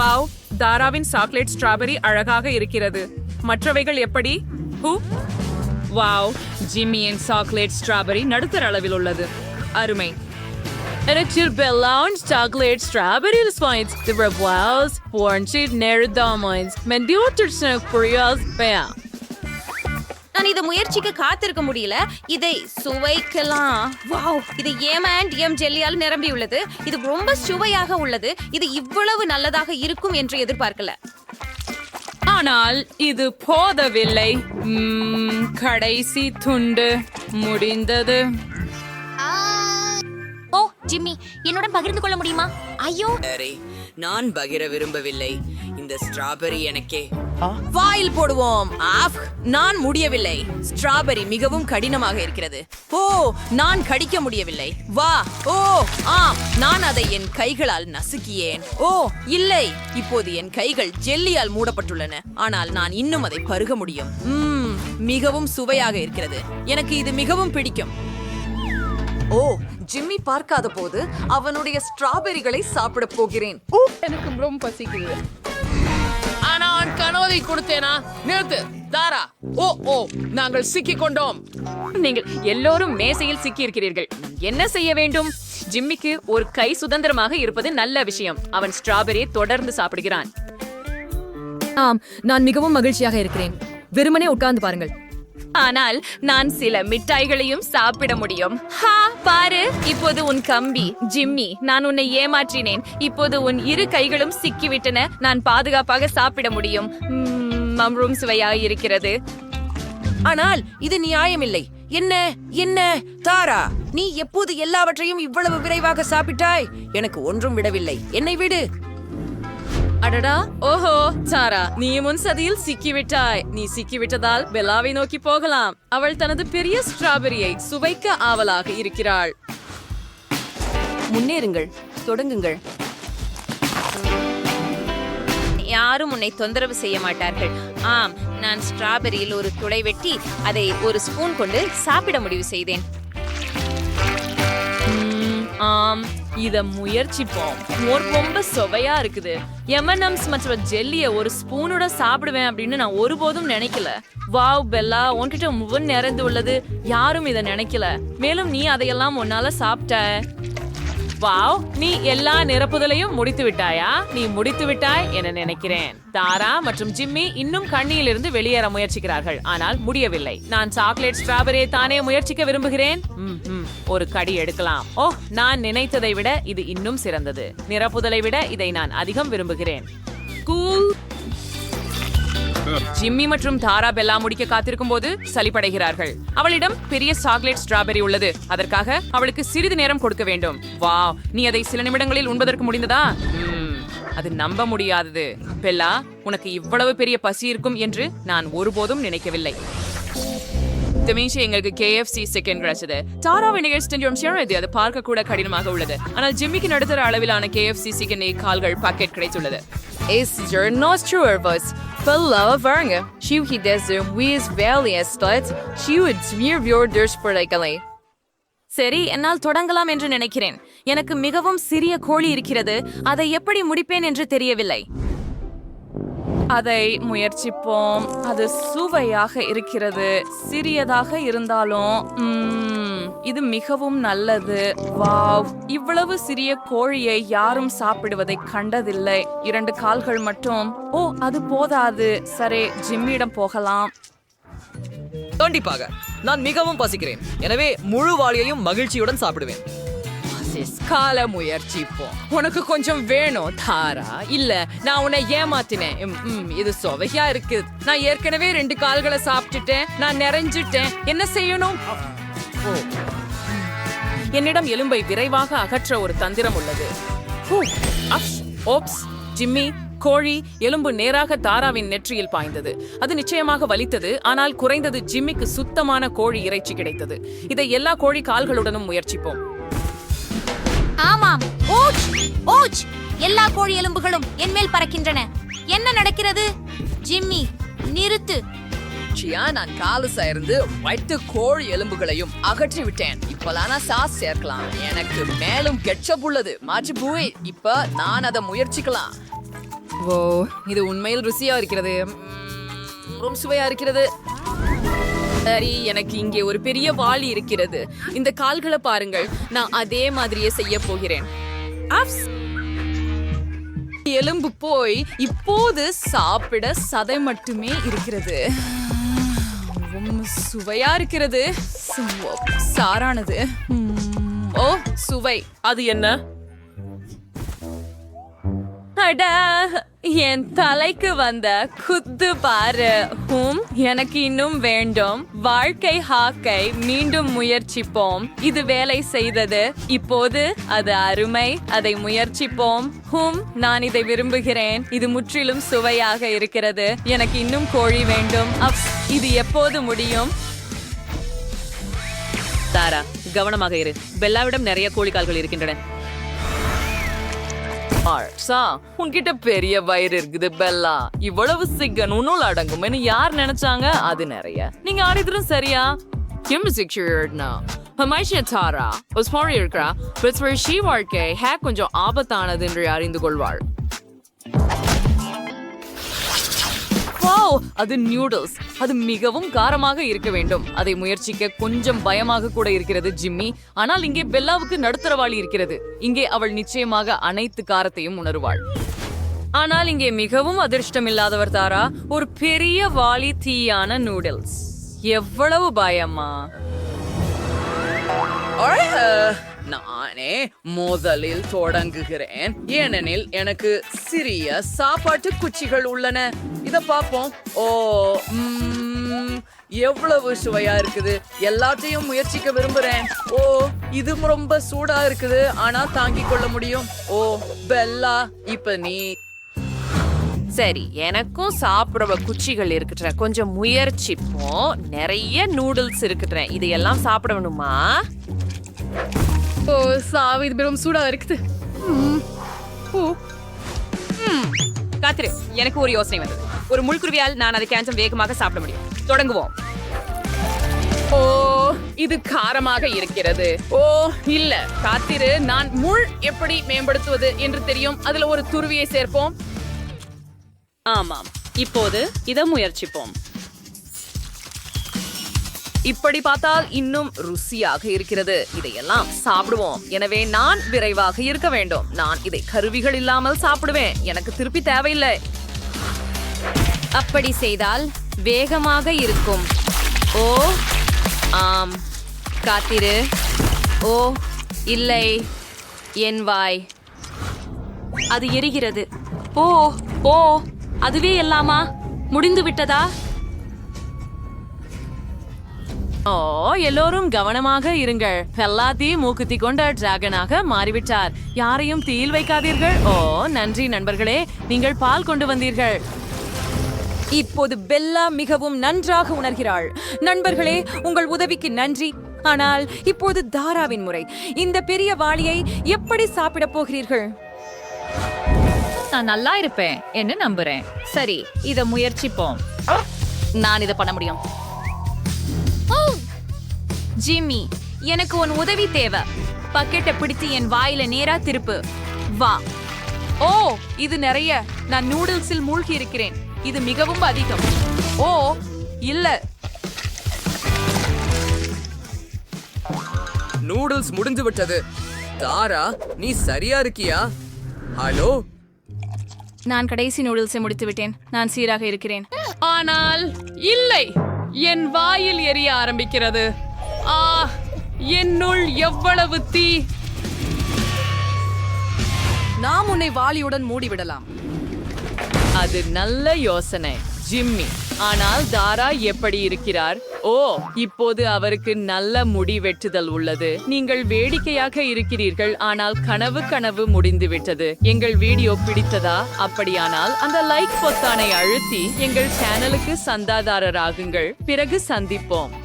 Wow தாராவின் chocolate strawberry அழகாக இருக்கிறது மற்றவைகள் எப்படி ஹூ வாவ் ஜிம்மியின் சாக்லேட் ஸ்ட்ராபெரி நடுத்தர அளவில் உள்ளது அருமை Erectil Belllounge Chocolate Strawberry Response The Revoils Warranted Near Domains Mendioters Curios Bam நான் இதை முயற்சிக்க காத்திருக்க முடியல. இதை சுவைக்கலாம். வாவ். இது ஏம் அண்ட் எம் ஜெல்லியால் நிரம்பி உள்ளது இது ரொம்ப சுவையாக உள்ளது. இது இவ்வளவு நல்லதாக இருக்கும் என்று எதிர்பார்க்கல. ஆனால் இது போதவில்லை. கடைசி துண்டு முடிந்தது. ஓ ஜிம்மி என்னுடன் பகிர்ந்து கொள்ள முடியுமா? ஐயோ. நான் பகிர விரும்பவில்லை. இந்த ஸ்ட்ராபெரி எனக்கே. வாயில் போடுவோம். ஆஃப். நான் முடியவில்லை. ஸ்ட்ராபெரி மிகவும் கடினமாக இருக்கிறது. ஓ நான் கடிக்க முடியவில்லை. வா. ஓ ஆம். நான் அதை என் கைகளால் நசுக்கியேன். ஓ இல்லை. இப்போது என் கைகள் ஜெல்லியால் மூடப்பட்டுள்ளன. ஆனால் நான் இன்னும் அதை பருக முடியும். மிகவும் சுவையாக இருக்கிறது. எனக்கு இது மிகவும் பிடிக்கும். ஓ ஜிம்மி பார்க்காத போது அவனுடைய ஸ்ட்ராபெரிகளை சாப்பிட போகிறேன். நான் கனோதை கொடுத்தேனா? நிறுத்து. தாரா. ஓ ஓ நாங்கள் சிக்கிக் கொண்டோம் நீங்கள் எல்லோரும் மேசையில் சிக்கியிருக்கிறீர்கள். என்ன செய்ய வேண்டும்? ஜிம்மிக்கு ஒரு கை சுதந்திரமாக இருப்பது நல்ல விஷயம். அவன் ஸ்ட்ராபெரியை தொடர்ந்து சாப்பிடுகிறான். ஆம் நான் மிகவும் மகிழ்ச்சியாக இருக்கிறேன். வெறுமனே உட்கார்ந்து பாருங்கள். ஆனால் நான் சில மிட்டாய்களையும் சாப்பிட முடியும். ஹா பாரு இப்போது உன் கம்பி ஜிம்மி நான் உன்னை ஏமாற்றினேன். இப்போது உன் இரு கைகளும் சிக்கிவிட்டன. நான் பாதுகாப்பாக சாப்பிட முடியும். மம்ரூம் சுவையாக இருக்கிறது ஆனால் இது நியாயமில்லை. என்ன என்ன தாரா நீ எப்போது எல்லாவற்றையும் இவ்வளவு விரைவாக சாப்பிட்டாய்? எனக்கு ஒன்றும் விடவில்லை. என்னை விடு. அடடா ஓஹோ சாரா நீ முன் சதியில் சிக்கிவிட்டாய். நீ சிக்கிவிட்டதால் பெல்லாவை நோக்கி போகலாம். அவள் தனது பெரிய ஸ்ட்ராபெரியை சுவைக்க ஆவலாக இருக்கிறாள். முன்னேறுங்கள் தொடங்குங்கள். யாரும் உன்னை தொந்தரவு செய்ய மாட்டார்கள். ஆம் நான் ஸ்ட்ராபெரியில் ஒரு துளை வெட்டி அதை ஒரு ஸ்பூன் கொண்டு சாப்பிட முடிவு செய்தேன். இத முயற்சிப்போம். மோர் ரொம்ப சுவையா இருக்குது. எம்என்எம்ஸ் மற்றும் ஜெல்லிய ஒரு ஸ்பூனோட சாப்பிடுவேன் அப்படின்னு நான் ஒருபோதும் நினைக்கல. வாவ் பெல்லா உன்கிட்ட முவன் நிறைந்து உள்ளது. யாரும் இதை நினைக்கல. மேலும் நீ அதையெல்லாம் உன்னால சாப்பிட்ட. வாவ் நீ எல்லா நிரப்புதலையும் முடித்து விட்டாயா? நீ முடித்து விட்டாய் என நினைக்கிறேன். தாரா மற்றும் ஜிம்மி இன்னும் கண்ணியிலிருந்து வெளியேற முயற்சிக்கிறார்கள். ஆனால் முடியவில்லை. நான் சாக்லேட் ஸ்ட்ராபெரியை தானே முயற்சிக்க விரும்புகிறேன்? ம், ம், ஒரு கடி எடுக்கலாம். ஓ நான் நினைத்ததை விட இது இன்னும் சிறந்தது. நிரப்புதலை விட இதை நான் அதிகம் விரும்புகிறேன். கூல் ஜிம்மி மற்றும் தாரா பெல்லா முடிக்க காத்திருக்கும் போது சலிப்படைகிறார்கள் அவளிடம் பெரிய சாக்லேட் ஸ்ட்ராபெரி உள்ளது. அதற்காக அவளுக்கு சிறிது நேரம் கொடுக்க வேண்டும். வா நீ அதை சில நிமிடங்களில் உண்பதற்கு முடிந்ததா? அது நம்ப முடியாதது. பெல்லா உனக்கு இவ்வளவு பெரிய பசி இருக்கும் என்று நான் ஒருபோதும் நினைக்கவில்லை. தமிஷ் எங்களுக்கு கேஎஃப்சி செகண்ட் கிடைச்சது. தாராவை நிகழ்ச்சி இது அது பார்க்க கூட கடினமாக உள்ளது. ஆனால் ஜிம்மிக்கு நடுத்தர அளவிலான கேஎஃப்சி சிக்கன் கால்கள் பாக்கெட் கிடைத்துள்ளது. Esse jornal was pela varga. Chiu que desde Wiz Valley Estat, Chiu Dzmir Vjorders por Legalei. சரி என்னால் தொடங்கலாம் என்று நினைக்கிறேன் எனக்கு மிகவும் சிறிய கோழி இருக்கிறது அதை எப்படி முடிப்பேன் என்று தெரியவில்லை அதை முயற்சிப்போம் அது சுவையாக இருக்கிறது சிறியதாக இருந்தாலும் இது மிகவும் நல்லது. வாவ். இவ்வளவு சிறிய கோழியை யாரும் சாப்பிடுவதை கண்டதில்லை. இரண்டு கால்கள் மட்டும். ஓ அது போதாது. சரி ஜிம்மியிடம் போகலாம். கண்டிப்பாக. நான் மிகவும் பசிக்கிறேன். எனவே முழு வாளியையும் மகிழ்ச்சியுடன் சாப்பிடுவேன். கால முயற்சிப்போம் உனக்கு கொஞ்சம் வேணும் தாரா. இல்ல நான் உன்னை ஏமாத்தினேன். இது சுவையா இருக்கு. நான் ஏற்கனவே ரெண்டு கால்களை சாப்பிட்டுட்டேன். நான் நிறைஞ்சிட்டேன். என்ன செய்யணும். என்னிடம் எலும்பை விரைவாக அகற்ற ஒரு தந்திரம் உள்ளது. ஹூ, அஃப், ஓப்ஸ் ஜிம்மி கோழி எலும்பு நேராக தாராவின் நெற்றியில் பாய்ந்தது. அது நிச்சயமாக வலித்தது ஆனால் குறைந்தது ஜிம்மிக்கு சுத்தமான கோழி இறைச்சி கிடைத்தது. இதை எல்லா கோழி கால்களுடனும் முயற்சிப்போம். ஆமாம் ஓச் ஓச் எல்லா கோழி எலும்புகளும் என் மேல் பறக்கின்றன. என்ன நடக்கிறது? ஜிம்மி நிறுத்து. சியா நான் காலு சேர்ந்து வைத்து கோழி எலும்புகளையும் அகற்றி விட்டேன் இப்பலான சாஸ் சேர்க்கலாம். எனக்கு மேலும் கெட்சப் உள்ளது. மாச்சு பூவே இப்ப நான் அதை முயற்சிக்கலாம். ஓ இது உண்மையில் ருசியா இருக்கிறது. ரொம்ப சுவையா இருக்கிறது. சரி எனக்கு இங்கே ஒரு பெரிய வாளி இருக்கிறது. இந்த கால்களை பாருங்கள். நான் அதே மாதிரியே செய்ய போகிறேன். எலும்பு போய் இப்போது சாப்பிட சதை மட்டுமே இருக்கிறது. ரொம்ப சுவையா இருக்கிறது. சாரானது. ஓ சுவை. அது என்ன? அட. என் தலைக்கு வந்த குத்து பாரு. ஹும் எனக்கு இன்னும் வேண்டும். வாழ்க்கை ஹாக்கை மீண்டும் முயற்சிப்போம். இது வேலை செய்தது. இப்போது அது அருமை. அதை முயற்சிப்போம். ஹும் நான் இதை விரும்புகிறேன். இது முற்றிலும் சுவையாக இருக்கிறது. எனக்கு இன்னும் கோழி வேண்டும். அஃப், இது எப்போது முடியும்? தாரா கவனமாக இரு. பெல்லாவிடம் நிறைய கோழிக்கால்கள் இருக்கின்றன. ஆர்ட்ஸா உன்கிட்ட பெரிய வயிறு இருக்குது பெல்லா. இவ்வளவு சிக்கன் உன்னுள் அடங்கும்னு யார் நினைச்சாங்க? அது நிறைய. நீங்க ஆடிதும் சரியா? கிம் சிக்யூர்ட்னா ஹமைஷிய தாரா ஒரு ஸ்மாரி இருக்கிறா பிரிட்ஸ்பர் ஷீ வாழ்க்கை ஹே கொஞ்சம் ஆபத்தானது என்று அறிந்து கொள்வாள். வாவ் அது நியூடுல்ஸ் அது மிகவும் காரமாக இருக்க வேண்டும். அதை முயற்சிக்க கொஞ்சம் பயமாக கூட இருக்கிறது ஜிம்மி. ஆனால் இங்கே பெல்லாவுக்கு நடுத்தரவாளி இருக்கிறது. இங்கே அவள் நிச்சயமாக அனைத்து காரத்தையும் உணருவாள். ஆனால் இங்கே மிகவும் அதிர்ஷ்டமில்லாதவர் தாரா. ஒரு பெரிய வாளி தீயான நூடுல்ஸ் எவ்வளவு பயமா நானே முதலில் தொடங்குகிறேன். ஏனெனில் எனக்கு சிறிய சாப்பாட்டு குச்சிகள் உள்ளன. இத பாப்போம். ஓ எவ்வளவு சுவையா இருக்குது. எல்லாத்தையும் முயற்சிக்க விரும்புறேன். ஓ இது ரொம்ப சூடா இருக்குது. ஆனா தாங்கிக் கொள்ள முடியும். ஓ பெல்லா இப்ப நீ. சரி எனக்கும் சாப்பிடுற குச்சிகள் இருக்குற கொஞ்சம் முயற்சிப்போம். நிறைய நூடுல்ஸ் இருக்குற இதையெல்லாம் சாப்பிட வேணுமா ஓ சாவி இது மிகவும் சூடா இருக்குது. காத்திரு. எனக்கு ஒரு யோசனை வந்தது. ஒரு முள்குருவியால் நான் அதை கேஞ்சம் வேகமாக சாப்பிட முடியும். தொடங்குவோம். ஓ இது காரமாக இருக்கிறது. ஓ இல்ல. காத்திரு. நான் முள் எப்படி மேம்படுத்துவது என்று தெரியும். அதுல ஒரு துருவியை சேர்ப்போம். ஆமாம். இப்போது இதை முயற்சிப்போம். இப்படி பார்த்தால் இன்னும் ருசியாக இருக்கிறது. இதையெல்லாம் சாப்பிடுவோம். எனவே நான் விரைவாக இருக்க வேண்டும். நான் இதை கருவிகள் இல்லாமல் சாப்பிடுவேன். எனக்கு திருப்பி தேவையில்லை. அப்படி செய்தால் வேகமாக இருக்கும். ஓ ஆம். காத்திரு. ஓ இல்லை. என் வாய். அது எரிகிறது. ஓ ஓ அதுவே எல்லாமா முடிந்து விட்டதா? ஓ எல்லோரும் கவனமாக இருங்கள். பெல்லாத்தி மூக்குத்தி கொண்ட டிராகனாக மாறிவிட்டார். யாரையும் தீயில் வைக்காதீர்கள். ஓ நன்றி நண்பர்களே. நீங்கள் பால் கொண்டு வந்தீர்கள். இப்போது பெல்லா மிகவும் நன்றாக உணர்கிறாள். நண்பர்களே உங்கள் உதவிக்கு நன்றி. ஆனால் இப்போது தாராவின் முறை. இந்த பெரிய வாளியை எப்படி சாப்பிடப் போகிறீர்கள்? நான் நல்லா இருப்பேன் என்ன நம்புறேன். சரி இத முயற்சிப்போம். நான் இத பண்ண முடியும். ஜிம்மி எனக்கு உன் உதவி தேவை. பக்கெட்டை பிடித்து என் வாயில நேரா திருப்பு. வா. ஓ இது நிறைய. நான் நூடுல்ஸில் மூழ்கி இருக்கிறேன். இது மிகவும் அதிகம். ஓ இல்ல. நூடுல்ஸ் முடிஞ்சு விட்டது. தாரா நீ சரியா இருக்கியா? ஹலோ? நான் கடைசி நூடுல்ஸை முடித்து விட்டேன். நான் சீராக இருக்கிறேன். ஆனால் இல்லை. என் வாயில் எரிய ஆரம்பிக்கிறது. ஆ என்னுள் எவ்வளவு தீ? நாம் உன்னை வாளியுடன் மூடிவிடலாம். அது நல்ல யோசனை ஜிம்மி. ஆனால் தாரா எப்படி இருக்கிறார்? ஓ இப்போது அவருக்கு நல்ல முடி வெட்டுதல் உள்ளது. நீங்கள் வேடிக்கையாக இருக்கிறீர்கள் ஆனால் கனவு கனவு முடிந்து விட்டது எங்கள் வீடியோ பிடித்ததா? அப்படியானால் அந்த லைக் பொத்தானை அழுத்தி எங்கள் சேனலுக்கு சந்தாதாரராகுங்கள். பிறகு சந்திப்போம்.